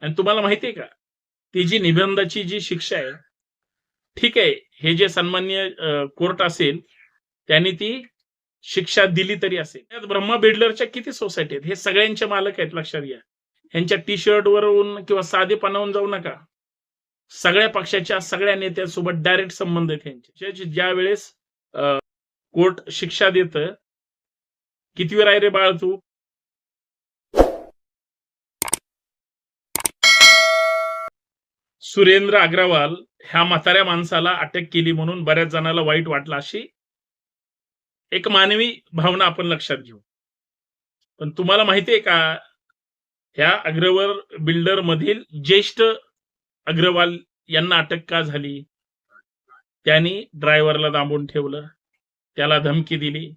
आणि तुम्हाला माहितीये का? ती जी निबंधाची जी शिक्षा आहे ठीक आहे हे जे सन्मान्य कोर्ट असेल त्यांनी ती शिक्षा दिली तरी असेल. त्यात ब्रह्मा बिल्डरच्या किती सोसायटी आहेत? हे सगळ्यांचे मालक आहेत लक्षात घ्या. ह्यांच्या टी शर्ट वरून किंवा साधेपणावरून जाऊ नका. सगळ्या पक्षाच्या सगळ्या नेत्यांसोबत डायरेक्ट संबंध आहेत यांचे. ज्या- ज्या वेळेस कोर्ट शिक्षा देत किती वेळ आहे रे बाळ तू? सुरेंद्र अग्रवाल ह्या म्हाताऱ्या माणसाला अटक केली म्हणून बऱ्याच जणांना वाईट वाटलं अशी एक मानवी भावना आपण लक्षात घेऊ. पण तुम्हाला माहितीये का ह्या अग्रवाल बिल्डर मधील ज्येष्ठ अग्रवाल यांना अटक का झाली? त्यांनी ड्रायव्हरला दाबून ठेवलं त्याला धमकी दिली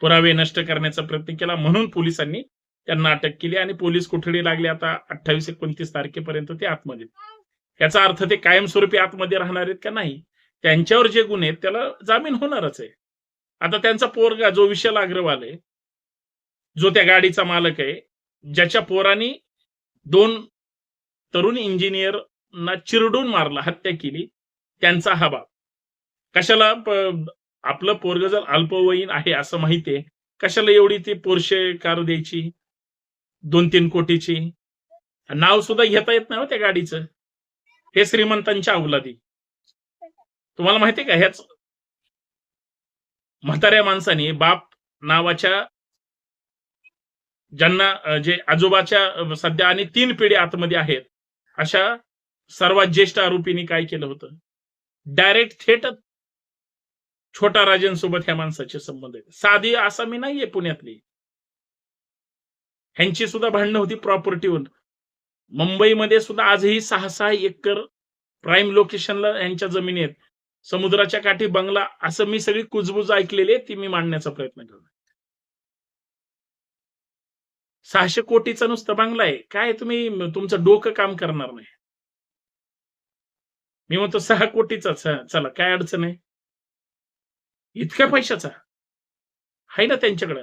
पुरावे नष्ट करण्याचा प्रयत्न केला म्हणून पोलिसांनी त्यांना अटक केली आणि पोलीस कोठडी लागली आता अठ्ठावीस एकोणतीस तारखेपर्यंत ते आतमध्ये. याचा अर्थ ते कायमस्वरूपी आतमध्ये राहणार आहेत का नाही? त्यांच्यावर जे गुन्हे आहेत त्याला जामीन होणारच आहे. आता त्यांचा पोरगा जो विशाल अग्रवाल आहे जो त्या गाडीचा मालक आहे ज्याच्या पोराने दोन तरुण इंजिनियरना चिरडून मारला हत्या केली त्यांचा हा बाप. कशाला आपलं पोरग जर अल्पवयीन आहे असं माहितीये कशाला एवढी ती पोरशे कार द्यायची? दोन तीन कोटीची. नाव सुद्धा घेता येत नाही हो त्या गाडीचं. हे श्रीमंतांच्या अवलादी. तुम्हाला माहितीये का? ह्याच म्हाताऱ्या माणसाने बाप नावाच्या ज्यांना जे आजोबाच्या सध्या आणि तीन पिढी आतमध्ये आहेत अशा सर्वात ज्येष्ठ आरोपींनी काय केलं होतं? डायरेक्ट थेट छोटा राजेंसोबत ह्या माणसाचे संबंध आहेत. साधी आसामी नाहीये पुण्यातली. ह्यांची सुद्धा भांडणं होती प्रॉपर्टीवर मुंबईमध्ये सुद्धा आजही सहा सहा एकर प्राईम लोकेशनला यांच्या जमिनी आहेत. समुद्राच्या काठी बंगला असं मी सगळी कुजबुज ऐकलेली आहे ती मी मांडण्याचा प्रयत्न करतो सहाशे कोटीचा नुसतं बंगला आहे. काय तुम्ही तुमचं डोकं काम करणार नाही. मी म्हणतो सहा कोटीचा चला काय अडचण आहे? इतक्या पैशाचा? आहे ना त्यांच्याकडं.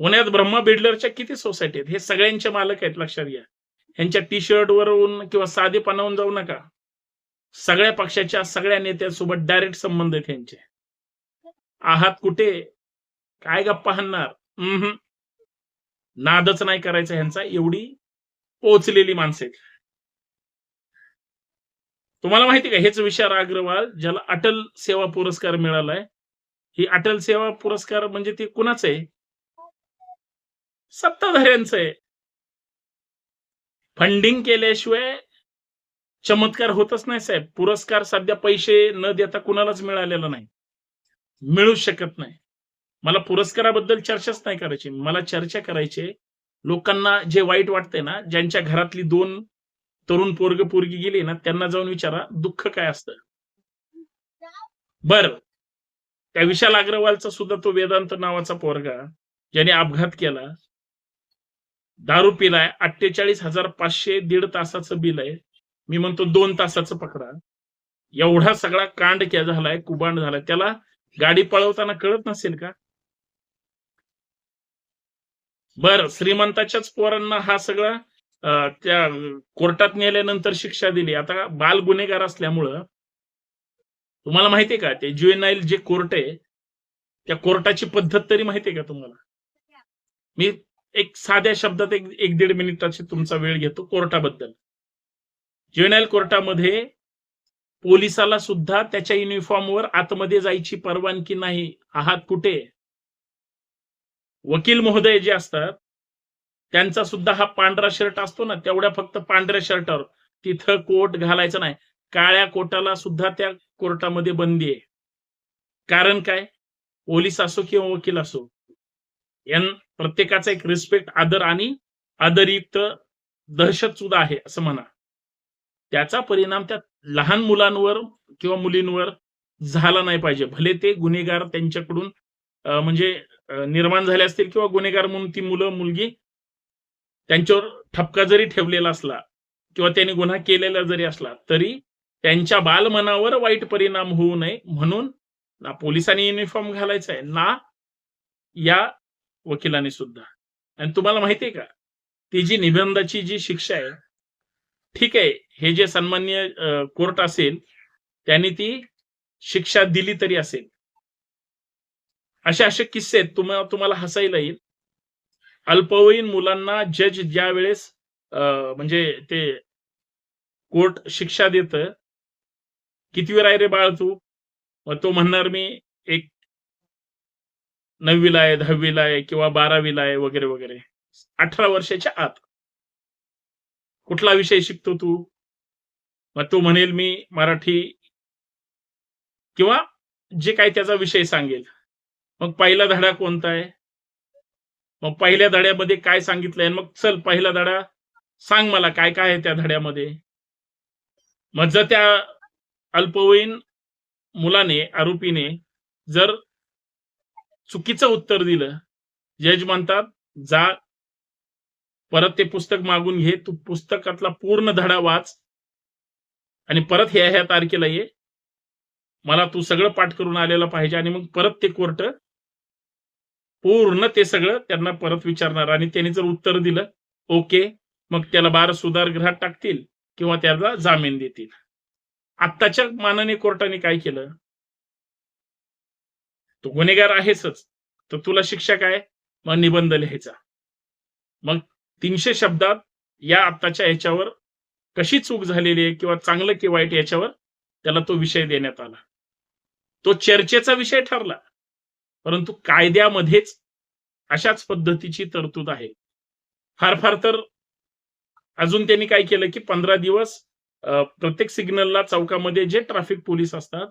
पुण्यात ब्रह्मा बिल्डरच्या किती सोसायटी आहेत? हे सगळ्यांचे मालक आहेत लक्षात घ्या. यांच्या टी शर्ट वरून किंवा साधेपणावरून जाऊ नका. सगळ्या पक्षाच्या सगळ्या नेत्यांसोबत डायरेक्ट संबंध आहेत यांचे आहात कुठे? काय गप्पा हाणणार? नादच नाही करायचा ह्यांचा. एवढी पोचलेली माणसे तुम्हाला माहिती का? हेच विशाल अग्रवाल ज्याला अटल सेवा पुरस्कार मिळालाय. ही अटल सेवा पुरस्कार म्हणजे ते कुणाचं आहे? सत्ताधाऱ्यांचं आहे. फंडिंग केल्याशिवाय चमत्कार होतच नाही साहेब. पुरस्कार सध्या पैसे न देता कुणालाच मिळालेला नाही. मिळूच शकत नाही. मला पुरस्काराबद्दल चर्चाच नाही करायची. मला चर्चा करायची लोकांना जे वाईट वाटतंय ना ज्यांच्या घरातली दोन तरुण पोरग पोरगी गेली ना त्यांना जाऊन विचारा दुःख काय असतं? बर. त्या विशाल अग्रवालचा सुद्धा तो वेदांत नावाचा पोरगा ज्याने अपघात केला दारू पिलाय अठ्ठेचाळीस हजार पाचशे दीड तासाचं बिल आहे. मी म्हणतो दोन तासाचं पकडा. एवढा सगळा कांड क्या झालाय कुबांड झालाय. त्याला गाडी पळवताना कळत नसेल का? बर श्रीमंताच्याच पोरांना हा सगळा त्या कोर्टात नेल्यानंतर शिक्षा दिली. आता बाल गुन्हेगार असल्यामुळं तुम्हाला माहितीये का ते ज्युएनाईल जे कोर्ट आहे त्या कोर्टाची पद्धत तरी माहितीये का तुम्हाला? मी एक साध्या शब्दात एक एक दीड मिनिटाची तुमचा वेळ घेतो कोर्टाबद्दल. ज्युएनाईल कोर्टामध्ये पोलिसाला सुद्धा त्याच्या युनिफॉर्मवर आतमध्ये जायची परवानगी नाही. आहात कुठे? वकील महोदय जे असतात त्यांचा सुद्धा हा पांढरा शर्ट असतो ना तेवढ्या फक्त पांढऱ्या शर्टावर. तिथं कोट घालायचं नाही. काळ्या कोटाला सुद्धा त्या कोर्टामध्ये बंदी आहे. कारण काय? पोलीस असो किंवा वकील असो प्रत्येकाचा एक रिस्पेक्ट आदर आणि आदरयुक्त दहशत सुद्धा आहे असं म्हणा. त्याचा परिणाम त्या लहान मुलांवर किंवा मुलींवर झाला नाही पाहिजे. भले ते गुन्हेगार त्यांच्याकडून म्हणजे निर्माण झाले असतील किंवा गुन्हेगार म्हणून ती मुलं मुलगी त्यांच्यावर ठपका जरी ठेवलेला असला किंवा त्यांनी गुन्हा केलेला जरी असला तरी त्यांच्या बालमनावर वाईट परिणाम होऊ नये म्हणून ना पोलिसांनी युनिफॉर्म घालायचा आहे ना या वकिलांनी सुद्धा. आणि तुम्हाला माहिती आहे का? ती जी निबंधाची जी शिक्षा आहे ठीक आहे हे जे सन्मान्य कोर्ट असेल त्यांनी ती शिक्षा दिली तरी असेल. असे असे किस्से आहेत. तुम्हाला तुम्हाला हसायला येईल. अल्पवयीन मुलांना जज ज्या वेळेस म्हणजे ते कोर्ट शिक्षा देत किती वेळ आहे रे बाळ तू? मग तो म्हणणार मी एक नववीला आहे दहावीला आहे किंवा बारावीला आहे वगैरे वगैरे. अठरा वर्षाच्या आत. कुठला विषय शिकतो तू? मग तो म्हणेल मी मराठी किंवा जे काही त्याचा विषय सांगेल. मग पहिला धडा कोणता आहे? मग पहिल्या धड्यामध्ये काय सांगितलंय? मग चल पहिला धडा सांग मला काय काय आहे त्या धड्यामध्ये. मग जर त्या अल्पवयीन मुलाने आरोपीने जर चुकीचं उत्तर दिलं. जज म्हणतात जा परत ते पुस्तक मागून घे तू पुस्तकातला पूर्ण धडा वाच आणि परत ह्या ह्या तारखेला ये. मला तू सगळं पाठ करून आलेला पाहिजे आणि मग परत ते कोर्ट पूर्ण ते सगळं त्यांना परत विचारणार. आणि त्यांनी जर उत्तर दिलं ओके मग त्याला बार सुधारगृहात टाकतील किंवा त्याला जामीन देतील. आत्ताच्या मानाने कोर्टाने काय केलं? तू गुन्हेगार आहेच तर तुला शिक्षा काय? मग निबंध लिहायचा. मग तीनशे शब्दात या आत्ताच्या ह्याच्यावर कशी चूक झालेली आहे किंवा चांगलं की वाईट याच्यावर त्याला तो विषय देण्यात आला. तो चर्चेचा विषय ठरला. परंतु कायद्यामध्येच अशाच पद्धतीची तरतूद आहे. फार फार तर अजून त्यांनी काय केलं की पंधरा दिवस प्रत्येक सिग्नलला चौकामध्ये जे ट्रॅफिक पोलीस असतात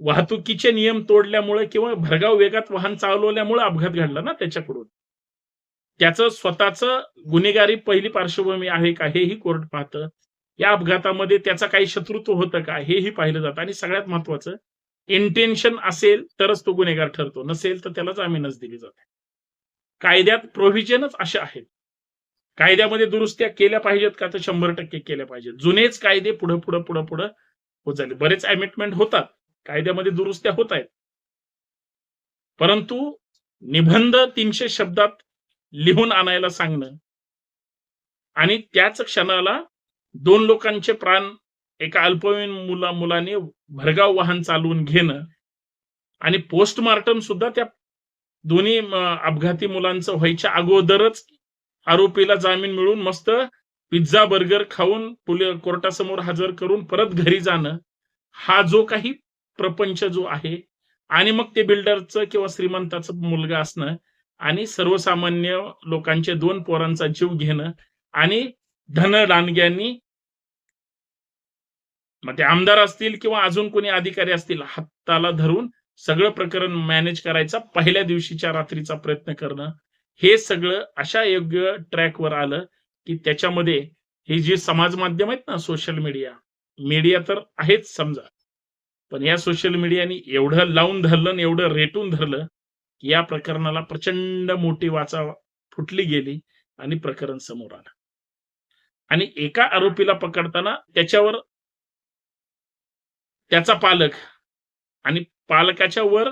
वाहतुकीचे नियम तोडल्यामुळे किंवा भरगाव वेगात वाहन चालवल्यामुळे अपघात घडला ना त्याच्याकडून. त्याचं स्वतःच गुन्हेगारी पहिली पार्श्वभूमी आहे का हेही कोर्ट पाहतं. या अपघातामध्ये त्याचा काही शत्रुत्व होतं का हेही पाहिलं जातं. आणि सगळ्यात महत्वाचं इंटेन्शन असेल तरच तो गुन्हेगार ठरतो. नसेल तर त्याला जामीनच दिली जाते. कायद्यात प्रोव्हिजनच असे आहेत. कायद्यामध्ये दुरुस्त्या केल्या पाहिजेत का? तर शंभर टक्के केल्या पाहिजेत. जुनेच कायदे पुढे पुढे पुढे पुढे होत झाले बरेच अमेंडमेंट होतात. कायद्यामध्ये दुरुस्त्या होत आहेत. परंतु निबंध तीनशे शब्दात लिहून आणायला सांगणं आणि त्याच क्षणाला दोन लोकांचे प्राण एका अल्पवयीन मुला मुलाने भरगाव वाहन चालवून घेणं आणि पोस्टमार्टम सुद्धा त्या दोन्ही अपघाती मुलांचं व्हायच्या अगोदरच आरोपीला जामीन मिळून मस्त पिझ्झा बर्गर खाऊन पुले कोर्टासमोर हजर करून परत घरी जाणं हा जो काही प्रपंच जो आहे आणि मग ते बिल्डरचं किंवा श्रीमंताचं मुलगा असणं आणि सर्वसामान्य लोकांचे दोन पोरांचा जीव घेणं आणि धनदानग्यांनी मग ते आमदार असतील किंवा अजून कोणी अधिकारी असतील हाताला धरून सगळं प्रकरण मॅनेज करायचा पहिल्या दिवशीच्या रात्रीचा प्रयत्न करणं. हे सगळं अशा योग्य ट्रॅकवर आलं की त्याच्यामध्ये हे जे समाज माध्यम आहेत ना सोशल मीडिया मीडिया तर आहेच समजा. पण या सोशल मीडियाने एवढं लावून धरलं आणि एवढं रेटून धरलं की या प्रकरणाला प्रचंड मोठी वाचा फुटली गेली आणि प्रकरण समोर आलं. आणि एका आरोपीला पकडताना त्याच्यावर त्याचा पालक आणि पालकाच्या वर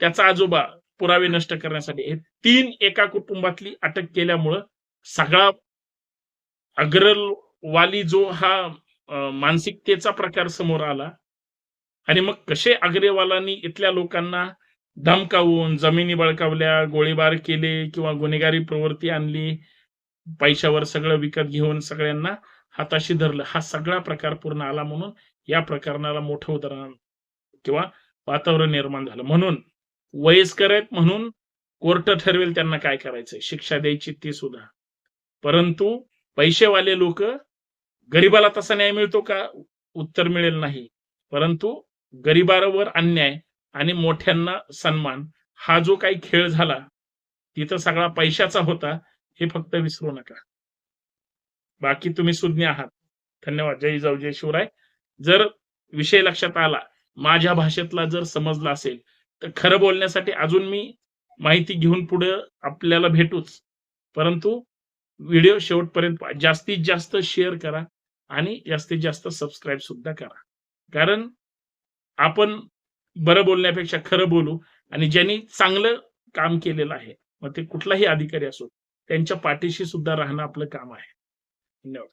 त्याचा आजोबा पुरावे नष्ट करण्यासाठी हे तीन एका कुटुंबातली अटक केल्यामुळं सगळा अग्रवाली जो हा मानसिकतेचा प्रकार समोर आला आणि मग कसे आग्रेवालांनी इथल्या लोकांना धमकावून जमिनी बळकावल्या गोळीबार केले किंवा गुन्हेगारी प्रवृत्ती आणली पैशावर सगळं विकत घेऊन सगळ्यांना हाताशी धरलं हा सगळा प्रकार पूर्ण आला म्हणून या प्रकरणाला मोठं उदाहरण किंवा वातावरण निर्माण झालं. म्हणून वयस्कर आहेत म्हणून कोर्ट ठरवेल त्यांना काय करायचंय. शिक्षा द्यायची ती सुद्धा. परंतु पैसेवाले लोक गरिबाला तसा न्याय मिळतो का? उत्तर मिळेल नाही. परंतु गरीबावर अन्याय आणि मोठ्यांना सन्मान हा जो काही खेळ झाला तिथं सगळा पैशाचा होता हे फक्त विसरू नका. बाकी तुम्ही सुज्ञ आहात. धन्यवाद. जय जाऊ जय शिवराय. जर विषय लक्षात आला माझ्या भाषेतला जर समजला असेल तर खरं बोलण्यासाठी अजून मी माहिती घेऊन पुढे आपल्याला भेटूच. परंतु व्हिडिओ शेवटपर्यंत जास्तीत जास्त शेअर करा आणि जास्तीत जास्त सबस्क्राईब सुद्धा करा. कारण आपण बरं बोलण्यापेक्षा खरं बोलू. आणि ज्यांनी चांगलं काम केलेलं आहे मग ते कुठलाही अधिकारी असो त्यांच्या पाठीशी सुद्धा राहणं आपलं काम आहे. धन्यवाद.